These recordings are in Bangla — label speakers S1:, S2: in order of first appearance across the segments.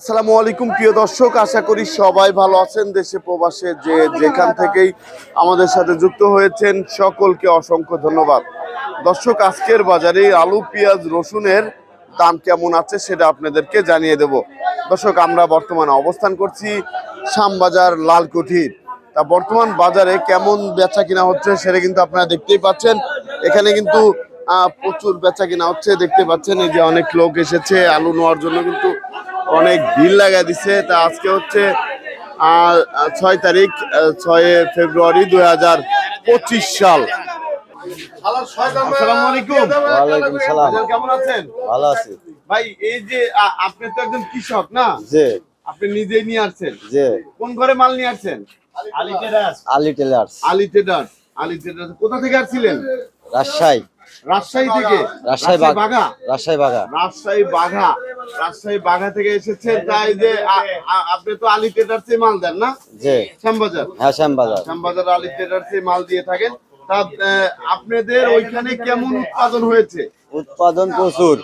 S1: আসসালামু আলাইকুম, প্রিয় দর্শক। আশা করি সবাই ভালো আছেন দেশে, প্রবাসে, যে যেখান থেকেই আমাদের সাথে যুক্ত হয়েছেন, সকলকে অসংখ্য ধন্যবাদ। দর্শক, আজকের বাজারে আলু, পেঁয়াজ, রসুনের দাম কেমন আছে সেটা আপনাদেরকে জানিয়ে দেব। দর্শক, আমরা বর্তমানে অবস্থান করছি শ্যামবাজার লালকুঠির তা বর্তমান বাজারে কেমন বেচা কিনা হচ্ছে সেটা কিন্তু আপনারা দেখতেই পাচ্ছেন। এখানে কিন্তু প্রচুর বেচা কিনা হচ্ছে, দেখতে পাচ্ছেন এই যে অনেক লোক এসেছে আলু নেওয়ার জন্য কিন্তু অনেক ভিড় লাগা দিছে। তা আজকে হচ্ছে ছয় তারিখ ছয় ফেব্রুয়ারি দুই হাজার পঁচিশ সাল। আসসালামু আলাইকুম।
S2: ওয়ালাইকুম
S1: কেমন আছেন?
S2: ভালো আছি।
S1: ভাই এই যে আপনি তো একজন কৃষক না?
S2: যে
S1: আপনি নিজেই নিয়ে আসছেন।
S2: যে
S1: কোন ঘরে মাল নিয়ে আসছেন?
S2: আলি টেলার্স
S1: আলি আলি ট্রেডার্স কোথা থেকে আসছিলেন?
S2: রাজশাহী।
S1: রাজশাহী থেকে?
S2: রাজশাহী
S1: বাঘা
S2: রাজশাহী বাগা?
S1: রাজশাহী বাঘা রাজশাহী বাঘা থেকে এসেছেন তাই যে আপনি তো আলি ট্রেডার্সে মাল দেন না?
S2: যে
S1: শ্যামবাজার?
S2: হ্যাঁ শ্যামবাজার।
S1: শ্যামবাজার আলি ট্রেডার্সে মাল দিয়ে থাকেন। তা আপনাদের ওইখানে কেমন উৎপাদন হয়েছে?
S2: উৎপাদন প্রচুর।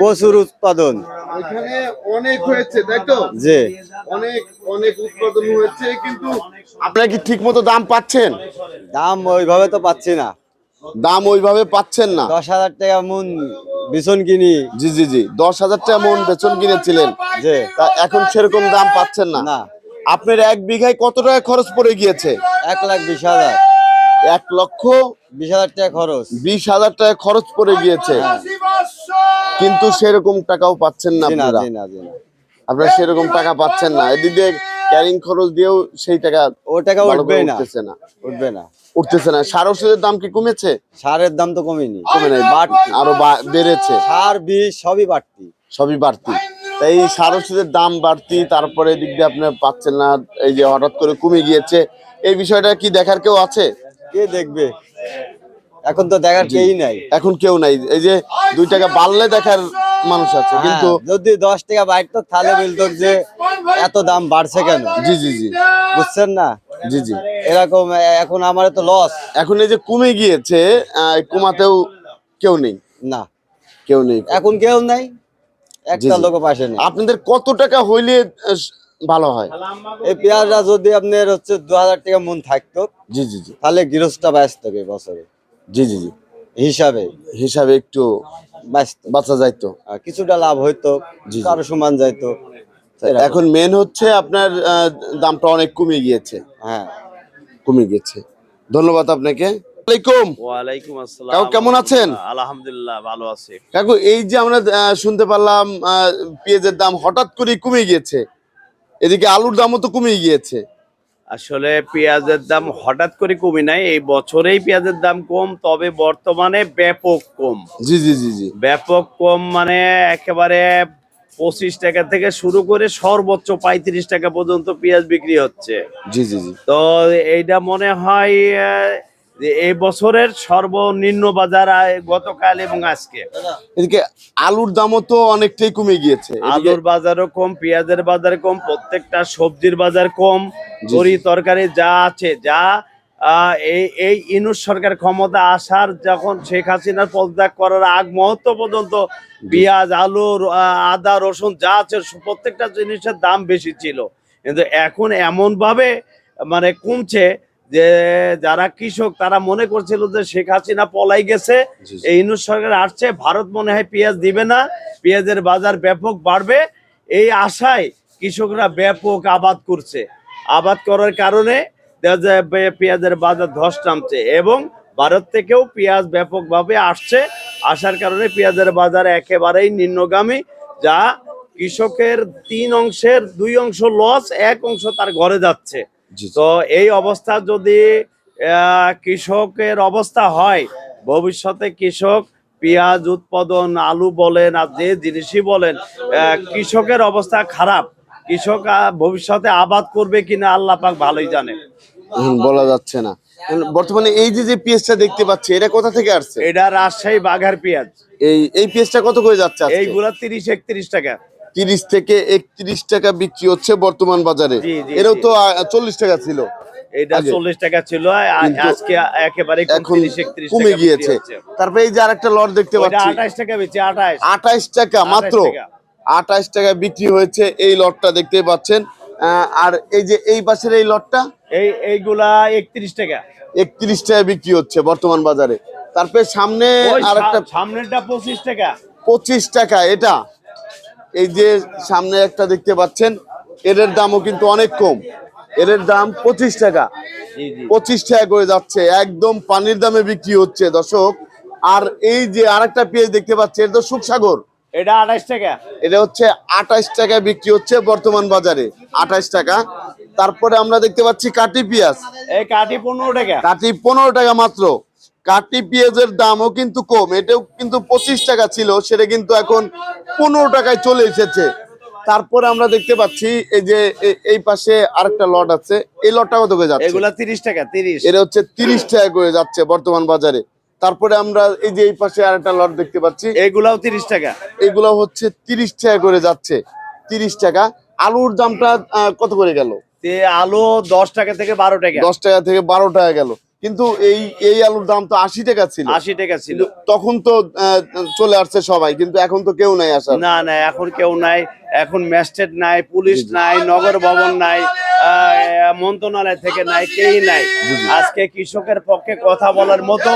S2: প্রচুর উৎপাদন।
S1: ওইখানে অনেক হয়েছে তাই তো?
S2: যে
S1: অনেক অনেক উৎপাদন হয়েছে কিন্তু আপনারা কি ঠিক মতো দাম পাচ্ছেন?
S2: দাম ওইভাবে তো পাচ্ছি না।
S1: দাম ওইভাবে পাচ্ছেন না।
S2: দশ হাজার টাকা মন বিছন কিনি।
S1: জি জি জি। দশ হাজার টাকা মন বেতন কিনেছিলেন।
S2: যে
S1: তা এখন সেরকম দাম পাচ্ছেন না।
S2: না।
S1: আপনার এক বিঘায় কত টাকা খরচ পড়ে গিয়েছে?
S2: এক লাখ বিশ হাজার।
S1: এক লক্ষ
S2: বিশ হাজার টাকা খরচ।
S1: বিশ হাজার টাকা খরচ পড়ে গিয়েছে। কিন্তু সেরকম টাকাও পাচ্ছেন আপনারা।
S2: না।
S1: আপনারা সেরকম টাকা পাচ্ছেন না। এদিকে ক্যারিং খরচ দিয়েও সেই টাকা
S2: ও টাকা উঠবেই না।
S1: উঠতেছে না।
S2: উঠবে না।
S1: উঠতেছে না। সার ওষুধের দাম কি কমেছে?
S2: সারের দাম তো কমেনি।
S1: কমে নাই বাট আরও বেড়েছে।
S2: সার বীজ সবই বাড়তি।
S1: সবই বাড়তি। তাই এই সার ওষুধের দাম বাড়তি তারপরে এদিক দিয়ে আপনি পাচ্ছেন না এই যে হঠাৎ করে কমে গিয়েছে। এই বিষয়টা কি দেখার কেউ আছে?
S2: কে দেখবে? এখন তো দেখার কেই নাই।
S1: এখন কেউ নাই। এই যে দুই টাকা বাড়লে দেখার মানুষ আছে কিন্তু
S2: হ্যাঁ, যদি দশ টাকা বাড়তো তাহলে বলতো যে এত দাম বাড়ছে কেন?
S1: জি জি জি।
S2: বুঝছেন না?
S1: জি জি।
S2: এরকম এখন আমার তো লস
S1: এখন এই যে কমে গিয়েছে কমাতেও কেউ নেই।
S2: না।
S1: কেউ নেই।
S2: এখন কেউ নাই একটা লোক পাশে নেই।
S1: আপনাদের কত টাকা হইলে ভালো হয়?
S2: এই পেঁয়াজটা যদি আপনার হচ্ছে দু হাজার টাকা মন থাকতো
S1: জি জি জি।
S2: তাহলে গৃহস্থটা ব্যস্ত বছরে?
S1: জি জি জি।
S2: হিসাবে।
S1: হিসাবে একটু
S2: ব্যস্ত
S1: বাঁচা যাইতো।
S2: আর কিছুটা লাভ হইতো। কারও সমান যাইতো।
S1: এখন মেন হচ্ছে আপনার দামটা অনেক কমে গিয়েছে।
S2: হ্যাঁ।
S1: কমে গেছে ধন্যবাদ আপনাকে। ওয়ালাইকুম
S3: ওয়ালাইকুম আসসালাম।
S1: কাকু কেমন আছেন?
S3: আলহামদুলিল্লাহ ভালো আছি।
S1: কাকু এই যে আমরা শুনতে পারলাম আহ, পেঁয়াজের দাম হঠাৎ করে কমে গিয়েছে। এদিকে আলুর দামও তো কমে গিয়েছে।
S3: আসলে পেঁয়াজের দাম হঠাৎ করে কমে নাই। এই বছরেই পেঁয়াজের দাম কম তবে বর্তমানে ব্যাপক কম।
S1: জি জি জি জি।
S3: ব্যাপক কম মানে একেবারে পঁচিশ টাকা থেকে শুরু করে সর্বোচ্চ পঁয়ত্রিশ টাকা পর্যন্ত পেঁয়াজ বিক্রি হচ্ছে।
S1: জি জি জি।
S3: তো এইটা মনে হয় যে এই বছরের সর্বনিম্ন বাজার গতকাল এবং আজকে।
S1: এদিকে আলুর দামও তো অনেকটাই কমে গিয়েছে।
S3: আলুর বাজারও কম পেঁয়াজের বাজার কম প্রত্যেকটা সবজির বাজার কম
S1: জি।
S3: তরি তরকারি যা আছে যা এই এই ইনুস সরকার ক্ষমতা আসার যখন শেখ হাসিনার পদত্যাগ করার আগ মুহূর্ত পর্যন্ত পেঁয়াজ আলু আদা রসুন যা আছে প্রত্যেকটা জিনিসের দাম বেশি ছিল। কিন্তু এখন এমন ভাবে মানে কমছে যে যারা কৃষক তারা মনে করছিল যে শেখ হাসিনা পলাই গেছে। এই ইনুস সরকার আসছে ভারত মনে হয় পেঁয়াজ দিবে না। পেঁয়াজের বাজার ব্যাপক বাড়বে। এই আশায় কৃষকরা ব্যাপক আবাদ করছে। আবাদ করার কারণে পেঁয়াজের বাজার ধস নামছে এবং ভারত থেকেও পেঁয়াজ ব্যাপকভাবে আসছে। আসার কারণে পেঁয়াজের বাজার একেবারেই নিম্নগামী যা কৃষকের তিন অংশের দুই অংশ লস এক অংশ তার ঘরে যাচ্ছে। তো এই অবস্থা যদি কৃষকের অবস্থা হয় ভবিষ্যতে কৃষক পেঁয়াজ উৎপাদন আলু বলেন আর যে জিনিসই বলেন কৃষকের অবস্থা খারাপ। কৃষক ভবিষ্যতে আবাদ করবে কিনা আল্লাহ পাক ভালোই জানে।
S1: বলা যাচ্ছে না। বর্তমানে এই যে যে পেঁয়াজটা দেখতে পাচ্ছি এটা কোথা থেকে আসছে?
S3: এটা রাজশাহী বাঘার পেঁয়াজ।
S1: এই এই পেঁয়াজটা কত করে যাচ্ছে?
S3: এইগুলা তিরিশ একত্রিশ টাকা।
S1: তিরিশ থেকে একত্রিশ টাকা বিক্রি হচ্ছে বর্তমান বাজারে। এরও তো চল্লিশ টাকা ছিল।
S3: এটা চল্লিশ টাকা ছিল আজকে একেবারে
S1: এখন
S3: একত্রিশ
S1: কমে গিয়েছে। তারপরে এই যে আরেকটা লট দেখতে পাচ্ছি।
S3: আঠাশ টাকা বেচে আঠাশ।
S1: আঠাইশ টাকা মাত্র আঠাশ টাকা বিক্রি হয়েছে এই লটটা দেখতে পাচ্ছেন। আর এই যে এই পাশের এই লটটা
S3: এই এইগুলা একত্রিশ টাকা।
S1: একত্রিশ টাকা বিক্রি হচ্ছে বর্তমান বাজারে। তারপরে সামনে আর একটা
S3: সা- সামনেরটা পঁচিশ টাকা।
S1: পঁচিশ টাকা এটা? এই যে সামনে একটা দেখতে পাচ্ছেন এদের দামও কিন্তু অনেক কম। এদের দাম পঁচিশ টাকা। পঁচিশ টাকা করে যাচ্ছে একদম পানির দামে বিক্রি হচ্ছে দর্শক। আর এই যে আরেকটা পেঁয়াজ দেখতে পাচ্ছি এটা তো সুখসাগর।
S3: এটা আঠাশ টাকা।
S1: এটা হচ্ছে আঠাশ টাকা বিক্রি হচ্ছে বর্তমান বাজারে আঠাশ টাকা। তারপরে আমরা দেখতে পাচ্ছি কাটি পেঁয়াজ।
S3: এই কাঠি পনেরো টাকা।
S1: কাটি পনেরো টাকা মাত্র। কাটি পেঁয়াজের দামও কিন্তু কম। এটাও কিন্তু পঁচিশ টাকা ছিল সেটা কিন্তু এখন পনেরো টাকায় চলে এসেছে। তারপরে আমরা দেখতে পাচ্ছি এই যে এই পাশে আরেকটা লট আছে এই লটটা কত করে যাচ্ছে?
S3: এগুলা তিরিশ টাকা তিরিশ।
S1: এটা হচ্ছে তিরিশ টাকা করে যাচ্ছে বর্তমান বাজারে। তারপরে আমরা এই যে এই পাশে আরেকটা লট দেখতে পাচ্ছি
S3: এগুলাও তিরিশ টাকা।
S1: এগুলো হচ্ছে তিরিশ টাকা করে যাচ্ছে তিরিশ টাকা। আলুর দামটা কত করে গেল?
S3: তে আলু দশ টাকা থেকে বারো টাকা।
S1: দশ টাকা থেকে বারো টাকা গেল। কিন্তু এই এই আলুর দাম তো আশি টাকা ছিল।
S3: আশি টাকা ছিল।
S1: তখন তো চলে আসছে সবাই কিন্তু এখন তো কেউ নাই আসার।
S3: না না এখন কেউ নাই। এখন ম্যাজিস্ট্রেট নাই পুলিশ নাই নগর ভবন নাই মন্ত্রণালয় থেকে নাই কেই নাই। আজকে কৃষকের পক্ষে কথা বলার মতো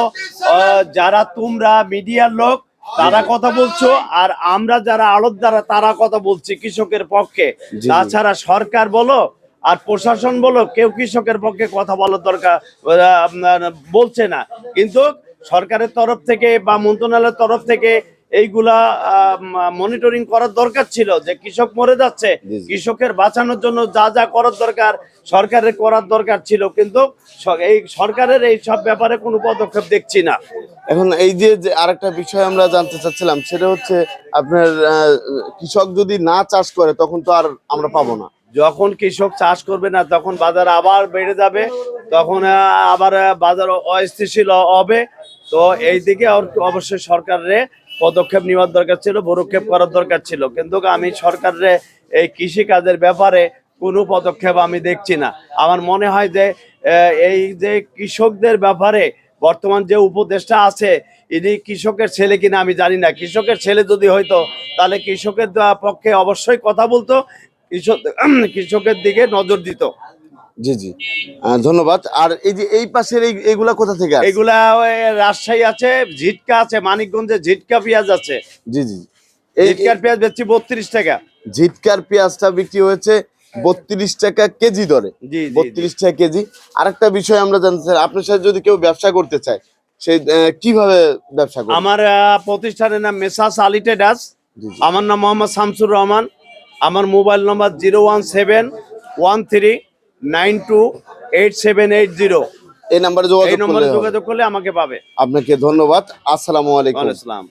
S3: যারা তোমরা মিডিয়ার লোক তারা কথা বলছো আর আমরা যারা আড়ত দ্বারা তারা কথা বলছি কৃষকের পক্ষে। তাছাড়া সরকার বলো আর প্রশাসন বলো কেউ কৃষকের পক্ষে কথা বলার দরকার বলছে না। কিন্তু সরকারের তরফ থেকে বা মন্ত্রণালয়ের তরফ থেকে এইগুলা মনিটরিং করার দরকার ছিল যে কৃষক মরে যাচ্ছে। কৃষকের বাঁচানোর জন্য যা যা করার দরকার সরকারের করার দরকার ছিল। কিন্তু এই সরকারের এই সব ব্যাপারে কোনো পদক্ষেপ দেখছি না।
S1: এখন এই যে যে আরেকটা বিষয় আমরা জানতে চাচ্ছিলাম সেটা হচ্ছে আপনার কৃষক যদি না চাষ করে তখন তো আর আমরা পাবো না।
S3: যখন কৃষক চাষ করবে না, তখন বাজার আবার বেড়ে যাবে, তখন আবার বাজার অস্থিতিশীল হবে। তো এই দিকে অবশ্যই সরকারের পদক্ষেপ নেওয়ার দরকার ছিল, ভরক্ষেপ করার দরকার ছিল। কিন্তু আমি সরকারের এই কৃষি কাজের ব্যাপারে কোনো পদক্ষেপ আমি দেখছি না। আমার মনে হয় যে এই যে কৃষকদের ব্যাপারে বর্তমান যে উপদেষ্টা আছে, ইনি কৃষকের ছেলে কিনা আমি জানি না। কৃষকের ছেলে যদি হইতো, তাহলে কৃষকের পক্ষে অবশ্যই কথা বলতো। কৃষক কৃষকের দিকে নজর দিত।
S1: জি জি। ধন্যবাদ। আর এই যে এই পাশের এই এগুলা কোথা থেকে?
S3: এগুলা রাজশাহী আছে ঝিটকা আছে মানিকগঞ্জে ঝিটকা পেঁয়াজ আছে।
S1: জি জি।
S3: ঝিটকার পেঁয়াজ বেচছি বত্রিশ টাকা।
S1: ঝিটকার পেঁয়াজটা বিক্রি হয়েছে বত্রিশ টাকা কেজি দরে। বত্রিশ টাকা কেজি। আরেকটা বিষয় আমরা জানতে চাই আপনার সাথে যদি কেউ ব্যবসা করতে চায় সেই কীভাবে ব্যবসা
S3: আমার প্রতিষ্ঠানের নাম মেসাস আলি ট্রেডার্স
S1: জি, জি।
S3: আমার নাম মোহাম্মদ শামসুর রহমান। আমার mobile number zero one seven one three nine two eight seven eight zero.
S1: এই নাম্বারে যোগাযোগ করলে
S3: আমাকে পাবে।
S1: আপনাকে ধন্যবাদ। আসসালামু আলাইকুম।